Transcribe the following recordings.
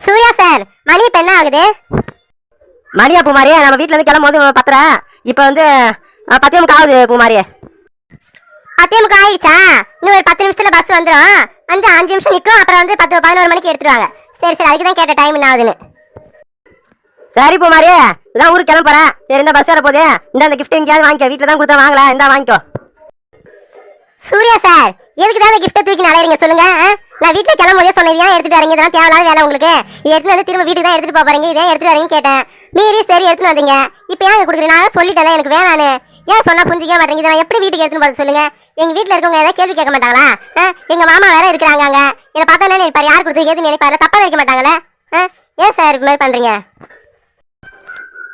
Surya sir மணி இப்போ என்ன ஆகுது? மணியா பூமாரி நம்ம வீட்ல இருந்து கிளம்பும் போது பத்தரை. இப்போ வந்து அஹ், பத்தே முக்கா ஆகுது பூமாரி ஆயிடுச்சா? இன்னும் ஒரு பத்து நிமிஷத்துல பஸ் வந்துடும் வந்து அஞ்சு நிமிஷம் நிற்கும் அப்புறம் வந்து பத்து பதினோரு மணிக்கு எடுத்துருவாங்க. சரி சரி அதுக்கு தான் கேட்ட டைம் என்ன ஆகுதுன்னு சரி பூமாரி. இதான் ஊருக்கு கிளம்புறேன். சரி இந்த பஸ் வர போதே இந்த அந்த கிஃப்ட் எங்கேயாவது வாங்கிக்கோ. வீட்டில் தான் கொடுத்தா வாங்கலாம் இந்த வாங்கிக்கோ. சூர்யா சார் எதுக்கு தான் கிஃப்ட்டை தூக்கி நலையிறீங்க சொல்லுங்க நான் வீட்டில் கிளம்பும் போதே சொன்னது எடுத்துட்டு வரீங்க? இதெல்லாம் தேவையில்லாத வேலை உங்களுக்கு. எடுத்துட்டு வந்து திரும்ப வீட்டுக்கு தான் எடுத்துட்டு போக போறீங்க. இதே எடுத்துட்டு வரீங்கன்னு கேட்டேன். மீறி சரி எடுத்துட்டு வந்தீங்க. இப்போ ஏன் கொடுக்குறீங்க? நான் சொல்லிட்டேன் எனக்கு வேணான்னு. ஏன் சொன்னா புரிஞ்சிக்க மாட்டேங்குது? நான் எப்படி வீட்டுக்கு எடுத்துன்னு போறது சொல்லுங்க? எங்க வீட்டில் இருக்கவங்க ஏதாவது கேள்வி கேட்க மாட்டாங்களா? எங்க மாமா வேற இருக்கிறாங்க அங்க. என்ன பார்த்தா என்ன நினைப்பாரு? யார் கொடுத்து எதுன்னு நினைப்பாரு? தப்பா நினைக்க மாட்டாங்களே? ஆ? ஏன் சார் இது மாதிரி பண்றீங்க?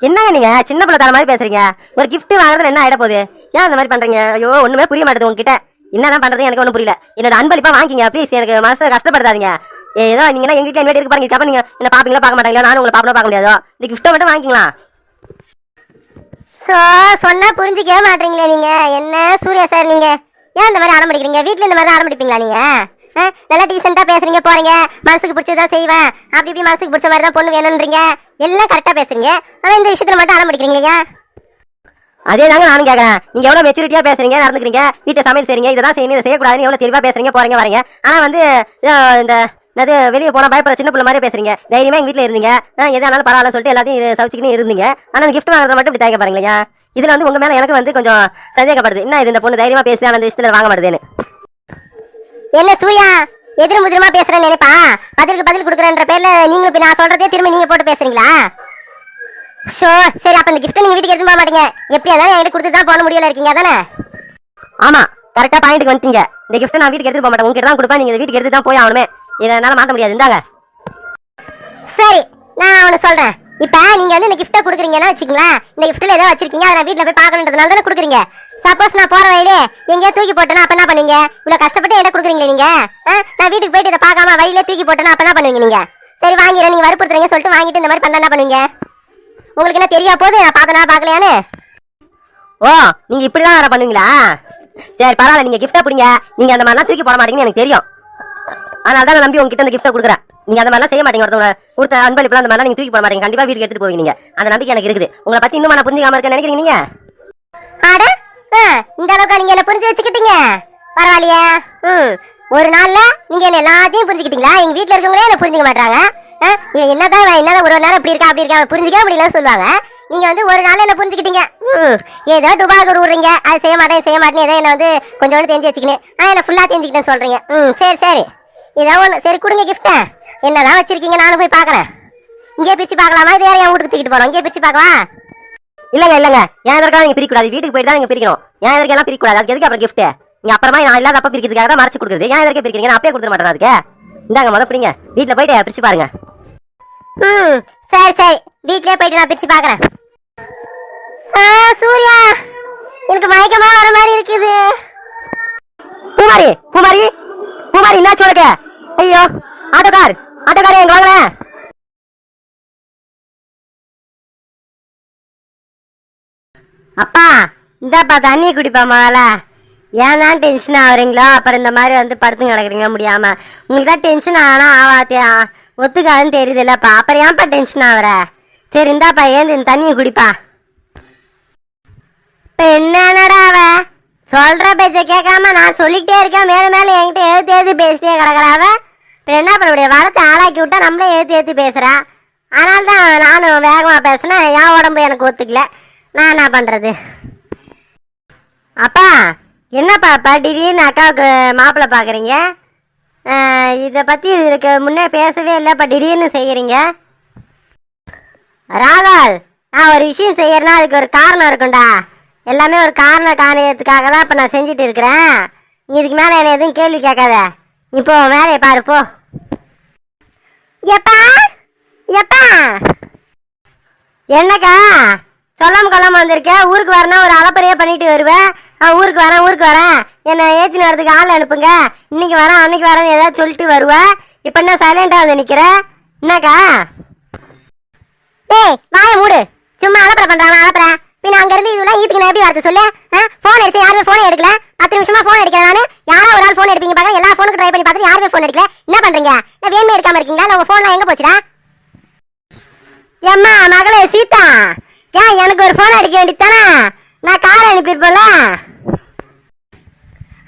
என்னங்க நீங்க? சின்ன பிள்ளை தர மாதிரி பேசுறீங்க. ஒரு கிஃப்ட் வாங்குறது என்ன ஆயிட போகுது? ஏன் அந்த மாதிரி பண்றீங்க? ஐயோ ஒண்ணுமே புரிய மாட்டேது உங்ககிட்ட. என்னதான் பண்றது எனக்கு ஒன்றும் புரியல. என்னோட அன்பளிப்பா வாங்கிங்க ப்ளீஸ் எனக்கு மனசை கஷ்டப்படுத்தாதீங்க. ஏதோ நீங்க எங்க வீட்டுல இன்வைட் இருக்கு பாருங்க இதுக்கப்புறம் நீங்க என்ன பாப்பீங்களா பார்க்க மாட்டாங்களா? நானும் உங்களை பாப்பா பார்க்க முடியாதோ? இந்த கிஃப்ட்டை மட்டும் வாங்கிக்கலாம். சோ சொன்னா புரிஞ்சுக்கவே மாட்டீங்களே நீங்க. என்ன சூர்யா சார் நீங்க? ஏன் இந்த மாதிரி ஆரம்பிக்கிறீங்க வீட்டில் இந்த மாதிரி ஆரம்பிப்பீங்களா நீங்க? ஆ? நல்லா டீசெண்டா பேசுறீங்க போறீங்க. மனசுக்கு பிடிச்சதான் செய்வேன். அப்படி இப்படி மனசுக்கு பிடிச்ச மாதிரி தான் பொண்ணு வேணும்ன்றீங்க. எல்லாம் கரெக்டா பேசுறீங்க. ஆனா இந்த விஷயத்துல மட்டும் ஆரம்பிக்கிறீங்க அதே தாங்க நானும் கேட்கறேன் நீங்க எவ்வளவு மெச்சூரிட்டியா பேசுறீங்க நடந்துக்கிறீங்க வீட்டை சமையல் செய்றீங்க இதெல்லாம் செய்யணும் இதை செய்யக்கூடாதுன்னு எவ்வளவு தெளிவா பேசுறீங்க போறீங்க வரீங்க. ஆனா வந்து இந்த என்னது வெளியே போனா பயப்படுற சின்ன பிள்ளை மாதிரி பேசுறீங்க. தைரியமா எங்க வீட்டுல இருந்தீங்க. எது ஆனாலும் பரவாயில்ல சொல்லிட்டு எல்லாத்தையும் சவிச்சுக்கின்னு இருந்தீங்க. ஆனா அந்த கிஃப்ட் வாங்குறத மட்டும் இப்படி தயக்க பாருங்களேன் இதுல வந்து உங்க மேல எனக்கு வந்து கொஞ்சம் சந்தேகப்படுது. என்ன இது இந்த பொண்ணு தைரியமா பேசி அந்த விஷயத்துல வாங்க மாட்டேதுன்னு? என்ன சூர்யா? எதிர் முதிரமா பேசுறேன்னு நினைப்பா? பதிலுக்கு பதில் கொடுக்குறேன்ற பேர்ல நீங்களும் இப்ப நான் சொல்றதே திரும்ப நீங்க போட்டு பேசுறீங்களா? ஷோ சரி அப்ப இந்த கிஃப்ட் நீங்க வீட்டுக்கு எடுத்து போக மாட்டீங்க. எப்படி அதான் என்கிட்ட கொடுத்து தான் போன முடியல இருக்கீங்க அதானே? ஆமா கரெக்டா பாயிண்ட்க்கு வந்துட்டீங்க. இந்த கிஃப்ட் நான் வீட்டுக்கு எடுத்துட்டு போக மாட்டேன். உங்ககிட்ட தான் கொடுப்பேன். நீங்க வீட்டுக்கு எடுத்து தான் போய் ஆகணுமே. இதை என்னால் மாற்ற முடியாது. இந்தாங்க. சரி நான் அவனை சொல்கிறேன் இப்போ நீங்கள் வந்து இந்த கிஃப்ட்டை கொடுக்குறீங்கன்னா வச்சுக்கங்களேன் இந்த கிஃப்ட்டில் ஏதோ வச்சிருக்கீங்க. அதை நான் வீட்டில் போய் பார்க்கணுன்றதுனால தானே கொடுக்குறீங்க. சப்போஸ் நான் போகிற வழியிலே எங்கேயோ தூக்கி போட்டேன்னா அப்போ என்ன பண்ணுவீங்க? இவ்வளோ கஷ்டப்பட்டு என்ன கொடுக்குறீங்களே நீங்கள் ஆ? நான் வீட்டுக்கு போயிட்டு இதை பார்க்காம வழியிலே தூக்கி போட்டேன்னா அப்போ என்ன பண்ணுவீங்க நீங்கள் சரி வாங்கிடுறேன். நீங்கள் வற்புறுத்துறீங்க சொல்லிட்டு வாங்கிட்டு இந்த மாதிரி பண்ண என்ன பண்ணுவீங்க? உங்களுக்கு என்ன தெரியா போது நான் பார்த்தனா பார்க்கலையான்னு? ஓ நீங்கள் இப்படிதான் வேறு பண்ணுவீங்களா? சரி பரவாயில்ல. நீங்கள் கிஃப்ட்டாக பிடிங்க. நீங்கள் அந்த மாதிரிலாம் தூக்கி போட மாட்டீங்கன்னு எனக்கு தெரியும். அதனால தான் நம்பி உங்ககிட்ட அந்த கிஃப்ட்டை கொடுக்குறேன். நீங்க அந்த மாதிரிலாம் செய்ய மாட்டீங்க ஒருத்தவங்க கொடுத்த அன்பளிப்புலாம் அந்த மாதிரிலாம் நீங்க தூக்கி போட மாட்டீங்க. கண்டிப்பா வீட்டுக்கு எடுத்துட்டு போவீங்க அந்த நம்பிக்கை எனக்கு இருக்குது. உங்களை பத்தி இன்னும் நான் புரிஞ்சுக்காம இருக்கேன் நினைக்கிறீங்க நீங்க? அட ஆ, இந்த அளவுக்கு நீங்க என்ன புரிஞ்சு வச்சுக்கிட்டீங்க? பரவாயில்லையே. ம் ஒரு நாள்ல நீங்க என்ன எல்லாத்தையும் புரிஞ்சுக்கிட்டீங்களா? எங்க வீட்ல இருக்கவங்களே என்ன புரிஞ்சுக்க மாட்டாங்க இவன் என்னதான் இவன் என்னதான் ஒரு நேரம் இப்படி இருக்கா அப்படி இருக்கா அவன் புரிஞ்சுக்கவே முடியலன்னு சொல்லுவாங்க. நீங்க வந்து ஒரு நாள் என்ன புரிஞ்சுக்கிட்டீங்க. ம் ஏதோ துபாய்க்கு விடுறீங்க அது செய்ய மாட்டேன் செய்ய மாட்டேன் ஏதோ என்ன வந்து கொஞ்சோண்டு தெரிஞ்சு வச்சுக்கினேன். ஆ என்ன ஃபுல்லா தெரிஞ்சுக்கிட்டேன்னு சொல்றீங்க. ம் சரி சரி. ஏதோ ஒன்று சரி கொடுங்க கிஃப்ட்டை என்னதான் வச்சிருக்கீங்க நானும் போய் பார்க்குறேன். இங்கே பிரிச்சு பார்க்கலாமா? இது வேற என் வீட்டுக்கு தூக்கிட்டு போகிறோம் இங்கே பிரிச்சு பார்க்கவா? இல்லைங்க இல்லைங்க. என் இதற்காக நீங்கள் பிரிக்கக்கூடாது. வீட்டுக்கு போயிட்டு தான் நீங்கள் பிரிக்கணும். என் இதற்கெல்லாம் பிரிக்கக்கூடாது. பிரிக்க கூடாது அதுக்கு எதுக்கு அப்புறம் கிஃப்ட்டு நீங்க அப்புறமா நான் இல்லாத அப்ப பிரிக்கிறதுக்காக தான் மறைச்சு கொடுக்குறது. ஏன் எதற்கு பிரிக்கிறீங்க. நான் அப்பயே கொடுத்துட மாட்டேன் அதுக்கு? இந்தாங்க முத பிடிங்க. வீட்டுல போயிட்டு பிரிச்சு பாருங்க. ம் சரி சரி. வீட்லயே போயிட்டு நான் பிரிச்சு பார்க்குறேன். ஆ சூர்யா. எனக்கு மயக்கமா வர மாதிரி இருக்குது. பூமாரி பூமாரி. பூமாரி என்னாச்சு உனக்கு? ஐயோ ஆட்டோக்கார் ஆட்டோக்காரே எங்க வாங்களேன் அப்பா இந்தாப்பா தண்ணி குடிப்பா முதல்ல. ஏன் தான் டென்ஷன் ஆகுறீங்களோ அப்புறம் இந்த மாதிரி வந்து படுத்து கிடக்குறீங்க முடியாம. உங்களுக்கு தான் டென்ஷன் ஆனா ஆவாத்தியா ஒத்துக்காதுன்னு தெரியுது இல்லப்பா அப்புறம் ஏன்ப்பா டென்ஷன் ஆகுற? சரி இந்தாப்பா ஏந்து தண்ணியை குடிப்பா. இப்ப என்னடா அவ? சொல்ற பேச்ச கேட்காம நான் சொல்லிக்கிட்டே இருக்கேன். மேல மேல என்கிட்ட எழுத்து எழுத்து பேசிட்டே கிடக்குறாவ. இப்போ என்ன பண்ண முடியும்? வரத்தை ஆளாக்கி விட்டா நம்மளே எழுத்து எழுத்து பேசுறா. அதனால தான் நானும் வேகமாக பேசினேன் என் உடம்பு எனக்கு ஒத்துக்கல. நான் என்ன பண்ணுறது அப்பா என்னப்பா அப்பா? திடீர்னு அக்காவுக்கு மாப்பிள்ளை பார்க்குறீங்க இதை பற்றி இதுக்கு முன்னே பேசவே இல்லைப்பா திடீர்னு செய்கிறீங்க ராகால் நான் ஒரு விஷயம் செய்யறேன்னா அதுக்கு ஒரு காரணம் இருக்கும்டா. எல்லாமே ஒரு காரண காரியத்துக்காக தான் இப்போ நான் செஞ்சுட்டு இருக்கிறேன். நீ இதுக்கு மேலே என்ன எதுவும் கேள்வி கேட்காத. இப்போ உன் வேலையை பாரு போ. எப்பா? எப்பா? என்னக்கா? சொல்லாம கொள்ளாம வந்திருக்கேன் ஊருக்கு வரேன்னா ஒரு அலப்பறையே பண்ணிட்டு வருவேன் ஆ ஊருக்கு வரேன் ஊருக்கு வரேன். என்னை ஏற்றி வரதுக்கு ஆள் அனுப்புங்க. இன்னைக்கு வரேன் அன்னைக்கு வரேன் ஏதாவது சொல்லிட்டு வருவேன் இப்போ என்ன சைலண்டாக வந்து நிற்கிறேன் என்னக்கா? ஏய் வாய மூடு. சும்மா அலப்பறை பண்ணுறான் அலப்பற பின்ன அங்க இருந்து இதெல்லாம் ஈத்துக்கு நான் எப்படி வரது சொல்லு? போன் எடுத்து யாருமே போனே எடுக்கல? பத்து நிமிஷமா போன் எடுக்கல நானு? யாரோ ஒரு ஆள் போன் எடுப்பீங்க பாக்க எல்லா போனுக்கு ட்ரை பண்ணி பார்த்து யாருமே போன் எடுக்கல. என்ன பண்றீங்க? நான் வேணுமே எடுக்காம இருக்கீங்களா? இல்ல உங்க போன்லாம் எங்க போச்சுடா? ஏம்மா மகளே சீதா. ஏன் எனக்கு ஒரு போன் அடிக்க வேண்டியதானே நான் கார் அனுப்பியிருப்போம்ல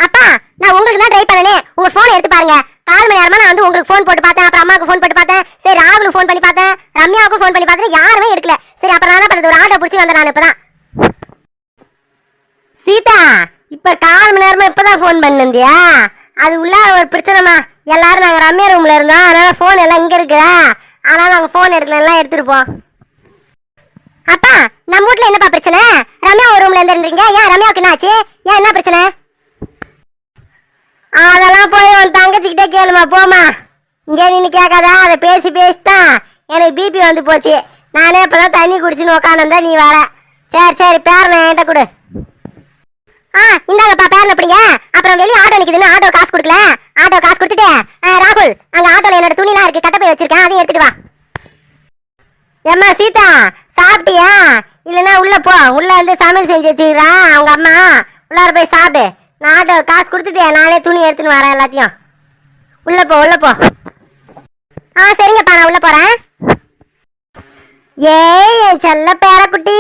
அப்பா நான் உங்களுக்கு தான் ட்ரை பண்ணனே. உங்க போன் எடுத்து பாருங்க. கால் மணி நேரமா நான் வந்து உங்களுக்கு ஃபோன் போட்டு பார்த்தேன். அப்புறம் அம்மாவுக்கு ஃபோன் போட்டு பார்த்தேன். சரி ராகுலுக்கு ஃபோன் பண்ணி பார்த்தேன். ரம்யாவுக்கும் ஃபோன் பண்ணி பார்த்தேன். யாருமே எடுக்கல. சரி அப்புறம் நான் பண்ணுறது ஒரு ஆட்டோ பிடிச்சி வந்தேன் நான் இப்பதான். சீதா இப்ப கால் மணி நேரமா இப்பதான் ஃபோன் பண்ணிருந்தியா அது உள்ள ஒரு பிரச்சனைமா எல்லாரும் நாங்க ரம்யா ரூம்ல இருந்தோம். அதனால ஃபோன் எல்லாம் இங்க இருக்குதா? அதனால நாங்க ஃபோன் எடுக்கல. எல்லாம் எடுத்துருப்போம் அப்பா நம்ம வீட்ல என்னப்பா பிரச்சனை? ரம்யா ஒரு ரூம்ல இருந்துறீங்க ஏன் ரம்யாவுக்கு என்னாச்சு ஏன் என்ன பிரச்சனை? அதெல்லாம் போய் உன் தங்கச்சிக்கிட்டே கேளுமா போமா இங்கே நின்று கேட்காத. அதை பேசி பேசி தான் எனக்கு பிபி வந்து போச்சு. நானே இப்பதான் தண்ணி குடிச்சுன்னு உக்காந்துருந்தேன் நீ வர. சரி சரி பேரனை என்கிட்ட கொடு. ஆ இந்தாங்கப்பா பேரன் எப்படிங்க அப்புறம் வெளியே ஆட்டோ நிக்குதுன்னு ஆட்டோ காசு கொடுக்கல. ஆட்டோ காசு கொடுத்துட்டு ஆ, ராகுல் அங்க ஆட்டோல என்னோட துணிலாம் இருக்கு கட்டப்பை வச்சிருக்கேன் அதையும் எடுத்துட்டு வா. ஏம்மா சீதா சாப்பிட்டியா? இல்லைன்னா உள்ள போ. உள்ள வந்து சமையல் செஞ்சு வச்சுக்கிறான் அவங்க அம்மா. உள்ளார போய் சாப்பிடு. நான் ஆட்டோ காசு கொடுத்துட்டேன் நானே துணி எடுத்துன்னு வரேன் எல்லாத்தையும். உள்ள போ உள்ள போ. ஆ சரிங்கப்பா நான் உள்ள போறேன். ஏய் என் செல்ல பேரக்குட்டி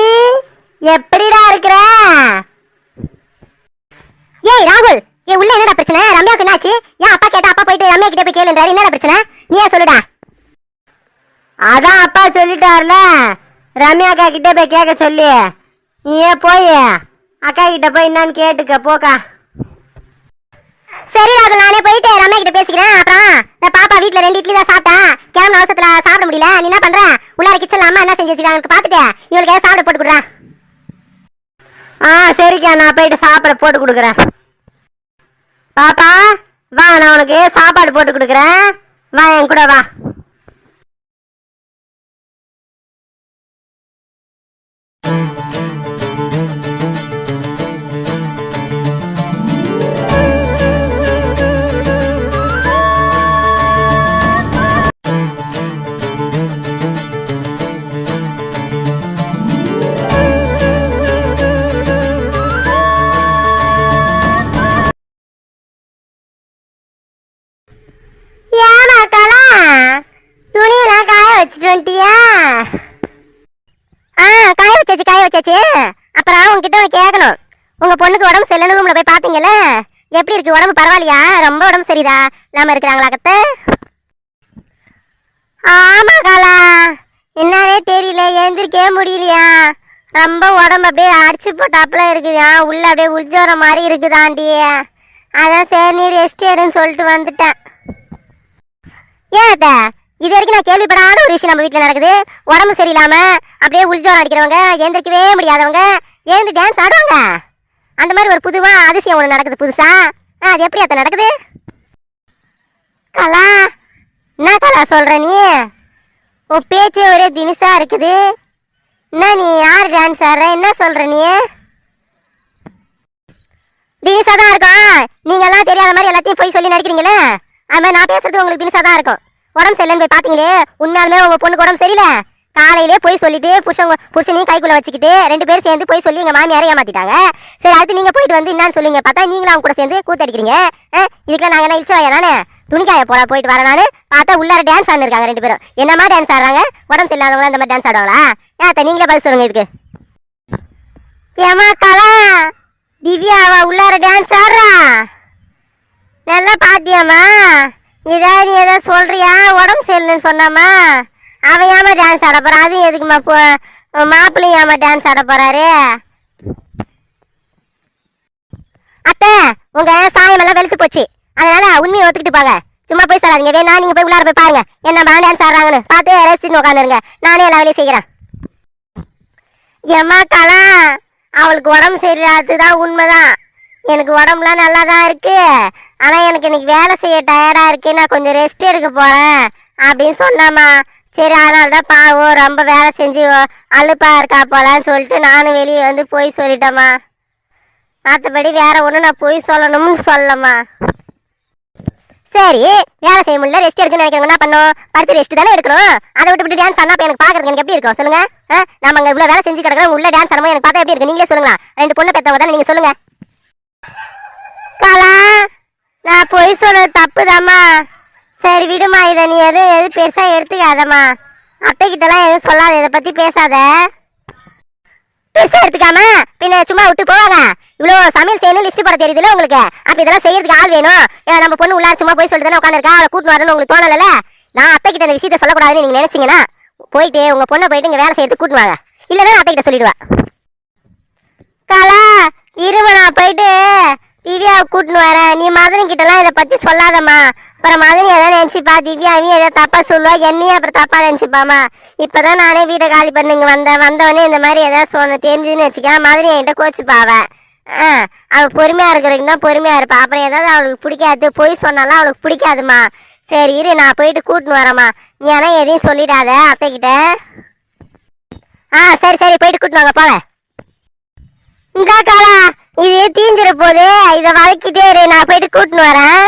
எப்படிடா இருக்கிற? ஏய் உள்ள என்னடா பிரச்சனை? ரம்யாவுக்கு என்னாச்சு? ஏன் அப்பா கேட்டா அப்பா போயிட்டு ரம்யா கிட்ட போய் கேளுன்றாரு? என்னடா பிரச்சனை? நீயே சொல்லுடா? அதான் அப்பா சொல்லிட்டார்ல. ரம்யா அக்கா கிட்ட போய் கேட்க சொல்லி. நீ ஏன் போய்? அக்கா கிட்ட போய் என்னன்னு கேட்டுக்க போக்கா. சரி ராகுல் நானே போயிட்டு ரம்யா கிட்ட பேசிக்கிறேன். அப்புறம் இந்த பாப்பா வீட்ல ரெண்டு இட்லி தான் சாப்பிட்டேன் கிளம்புன அவசரத்துல சாப்பிட முடியல. நீ என்ன பண்ற? உள்ளார கிச்சன்ல அம்மா என்ன செஞ்சு வச்சிருக்காங்க பாத்துட்டு இவளுக்கு சாப்பிட போட்டு கொடுறேன் ஆ சரிக்கா நான் போயிட்டு சாப்பிட போட்டு கொடுக்குறேன். பாப்பா வா நான் உனக்கு சாப்பாடு போட்டு கொடுக்குறேன். வா என் கூட வா. சேச்சே அப்புறம் உங்ககிட்ட ஒன்று கேட்கணும் உங்க பொண்ணுக்கு உடம்பு சரியில்லைன்னு ரூம்ல போய் பாத்தீங்கல்ல? எப்படி இருக்கு? உடம்பு பரவாயில்லையா? ரொம்ப உடம்பு சரிதா? இல்லாம இருக்கிறாங்களா கத்த? ஆமா காலா. என்னன்னே தெரியல எழுந்திருக்கவே முடியலையா? ரொம்ப உடம்பு அப்படியே அடிச்சு போட்டாப்புல இருக்குதா. உள்ள அப்படியே உள்ஜோற மாதிரி இருக்குதாண்டி. அதான் சரி நீ ரெஸ்ட் எடுன்னு சொல்லிட்டு வந்துட்டேன். ஏன் இது வரைக்கும் நான் கேள்விப்படாத ஒரு விஷயம் நம்ம வீட்டில் நடக்குது. உடம்பு சரியில்லாம அப்படியே உள்ஜோரம் அடிக்கிறவங்க எழுந்திருக்கவே முடியாதவங்க எழுந்து டான்ஸ் ஆடுவாங்க. அந்த மாதிரி ஒரு புதுவா அதிசயம் ஒன்று நடக்குது புதுசா? ஆ, அது எப்படி அத்தை நடக்குது? கலா என்ன கலா சொல்ற நீ? உன் பேச்சே ஒரே தினிசா இருக்குது. என்ன நீ யார் டான்ஸ் ஆடுற? என்ன சொல்ற நீ? தினிசா தான் இருக்கும் நீங்க எல்லாம் தெரியாத மாதிரி எல்லாத்தையும் போய் சொல்லி நடிக்கிறீங்களே? அது மாதிரி நான் பேசுறது உங்களுக்கு தினிசா தான் இருக்கும். உடம்பு சரியில்லைன்னு போய் பாத்தீங்களே உண்மையாலுமே உங்க பொண்ணுக்கு உடம்பு சரியில்லை. காலையிலே போய் சொல்லிட்டு புருஷன் புருஷனையும் கைக்குள்ள வச்சுக்கிட்டு ரெண்டு பேரும் சேர்ந்து போய் சொல்லி எங்க மாமியாரை ஏமாத்திட்டாங்க. சரி அடுத்து நீங்க போயிட்டு வந்து என்னன்னு சொல்லுங்க. பார்த்தா நீங்களும் அவங்க கூட சேர்ந்து கூத்தடிக்கிறீங்க இதுக்கெல்லாம் நாங்க என்ன இழிச்சவாயா தானே துணிக்காய போட போயிட்டு வரேன் நானு. பார்த்தா உள்ளார டான்ஸ் ஆடிருக்காங்க ரெண்டு பேரும். என்னமா டான்ஸ் ஆடுறாங்க? உடம்பு சரியில்லாதவங்க இந்த மாதிரி டான்ஸ் ஆடுவாங்களா? ஏன் அத்தை, நீங்களே பதில் சொல்லுங்க இதுக்கு. ஏமா கலா திவ்யாவா உள்ளார டான்ஸ் ஆடுறா? நல்லா பாத்தியாமா இதான் நீ ஏதோ சொல்றியா? உடம்பு சரியில்லைன்னு சொன்னாமா? அவன் ஏமா டான்ஸ் ஆட போறா? அதுவும் எதுக்குமா போ மாப்பிள்ளையும் ஏமா டான்ஸ் ஆட போறாரு? அத்தை உங்க சாயம் எல்லாம் வெளுத்து போச்சு. அதனால உண்மையை ஒத்துக்கிட்டு பாங்க. சும்மா போய் சொல்லாதீங்க. வேணா நீங்க போய் உள்ளார போய் பாருங்க. என்ன டான்ஸ் ஆடுறாங்கன்னு. பார்த்து ரசிச்சுன்னு உட்காந்துருங்க நானே எல்லா வேலையும் செய்கிறேன் ஏம்மா கலா அவளுக்கு உடம்பு சரியில்லாததுதான் உண்மைதான். எனக்கு உடம்புலாம் நல்லா தான் இருக்கு. ஆனால் எனக்கு இன்னைக்கு வேலை செய்ய டயர்டாக இருக்கு. நான் கொஞ்சம் ரெஸ்ட் எடுக்க போகிறேன் அப்படின்னு சொன்னாம்மா. சரி அதனால தான் பாவம் ரொம்ப வேலை செஞ்சு அழுப்பாக இருக்கா போலான்னு சொல்லிட்டு நானும் வெளியே வந்து போய் சொல்லிட்டேம்மா. மற்றபடி வேற ஒன்றும் நான் போய் சொல்லணும்னு சொல்லம்மா. சரி வேலை செய்ய முடியல ரெஸ்ட் எடுக்கணும்னு நினைக்கிறவங்க என்ன பண்ணும் படுத்து ரெஸ்ட் தானே எடுக்கணும். அதை விட்டு விட்டு டான்ஸ் ஆனா எனக்கு பாக்குறதுக்கு எனக்கு எப்படி இருக்கும்? சொல்லுங்க. ஆ, நாம அங்க இவ்வளவு வேலை செஞ்சு கிடக்குறோம். உள்ள டான்ஸ் ஆனமோ எனக்கு பார்த்தா எப்படி இருக்கு நீங்களே சொல்லுங்களா ரெண்டு பொண்ணு பெற்றவங்க தானே நீங்க சொல்லுங்க. கலா! நான் பொய் சொன்னது தப்புதாம்மா. சரி விடுமா இதை நீ எதுவும் எது பெருசாக எடுத்துக்காதம்மா. அத்தைக்கிட்டலாம் எதுவும் சொல்லாத இதை பற்றி பேசாத. பெருசாக எடுத்துக்காம பின்ன சும்மா விட்டு போவாங்க இவ்வளோ சமையல் செய்யணும் லிஸ்ட் போட தெரியுதுல உங்களுக்கு. அப்போ இதெல்லாம் செய்யறதுக்கு ஆள் வேணும். ஏன் நம்ம பொண்ணு உள்ளார சும்மா போய் சொல்லிட்டு தானே உட்காந்துருக்கா அவளை கூட்டு வரணும்னு உங்களுக்கு தோணல நான் அத்தைக்கிட்ட இந்த விஷயத்த சொல்லக்கூடாதுன்னு நீங்கள் நினச்சிங்கன்னா போயிட்டு உங்கள் பொண்ணை போயிட்டு இங்கே வேலை செய்யறதுக்கு கூட்டுவாங்க இல்லைன்னா அத்தைக்கிட்ட சொல்லிடுவேன். கலா இருமா நான் போயிட்டு திவ்யாவை கூட்டின்னு வரேன் நீ மதனி கிட்டலாம் இதை பற்றி சொல்லாதம்மா. அப்புறம் மதனி எதாவது நினச்சிப்பா. திவ்யாவையும் எதாவது தப்பாக சொல்லுவா. என்னையும் அப்புறம் தப்பாக நினச்சிப்பாம்மா. இப்போ தான் நானே வீட்டை காலி பண்ணி இங்கே வந்தேன் வந்தவொடனே இந்த மாதிரி எதாவது சொன்ன தெரிஞ்சுன்னு வச்சுக்கா மதனி என்கிட்ட கோச்சுப்பா ஆ அவள் பொறுமையாக இருக்கிறதுக்கு தான் பொறுமையாக இருப்பா. அப்புறம் ஏதாவது அவளுக்கு பிடிக்காது. போய் சொன்னாலும் அவளுக்கு பிடிக்காதுமா சரி இரு நான் போயிட்டு கூட்டின்னு வரேம்மா. நீ ஆனால் எதையும் சொல்லிடாத அத்தைக்கிட்ட ஆ சரி சரி போயிட்டு கூட்டின்னு வாங்க போவேன் இந்த காலா இது தீஞ்சிட போது இதை வதக்கிட்டே இரு நான் போயிட்டு கூட்டின்னு வரேன்.